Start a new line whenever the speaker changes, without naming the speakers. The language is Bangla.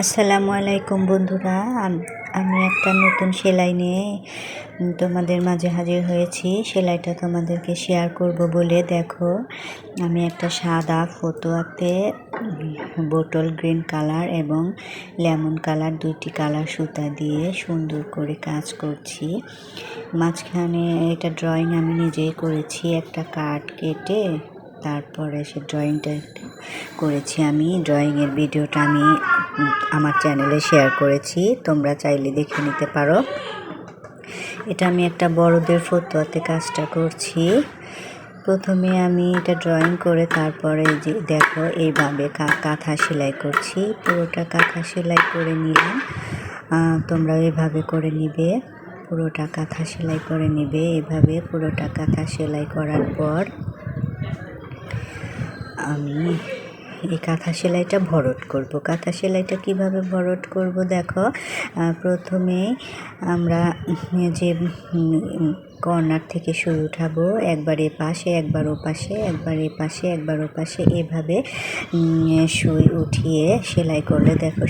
আসসালামু আলাইকুম বন্ধুরা। আমি একটা নতুন সেলাই নিয়ে তোমাদের মাঝে হাজির হয়েছি। সেলাইটা তোমাদেরকে শেয়ার করব বলে দেখো। আমি একটা সাদা ফতোয়াতে বোটল গ্রিন কালার এবং লেমন কালার দুইটি কালার সুতা দিয়ে সুন্দর করে কাজ করছি। মাঝখানে এটা ড্রয়িং আমি নিজেই করেছি, একটা কার্ড কেটে, তারপরে সে ড্রয়িংটা করেছি আমি ড্রয়িংয়ের ভিডিওটা আমি আমার চ্যানেলে শেয়ার করেছি। তোমরা চাইলে দেখে নিতে পারো। এটা আমি একটা বড়দের ফতোয়াতে কাজটা করছি। প্রথমে আমি এটা ড্রয়িং করে তারপরে যে দেখো, এইভাবে কাঁথা সেলাই করছি। পুরোটা কাঁথা সেলাই করে নিলাম। তোমরা এইভাবে করে নিবে। পুরোটা কাঁথা সেলাই করে নিবে। এভাবে পুরোটা কাঁথা সেলাই করার পর আমি এই কাঁথা সেলাইটা ভরট করব। কাঁথা সেলাইটা কীভাবে ভরট করব দেখো? প্রথমে আমরা যে কর্নার থেকে শুরু উঠাবো, একবার এ পাশে, একবার ও পাশে, একবার এ পাশে, একবার ও পাশে, এভাবে শুই উঠিয়ে সেলাই করলে দেখো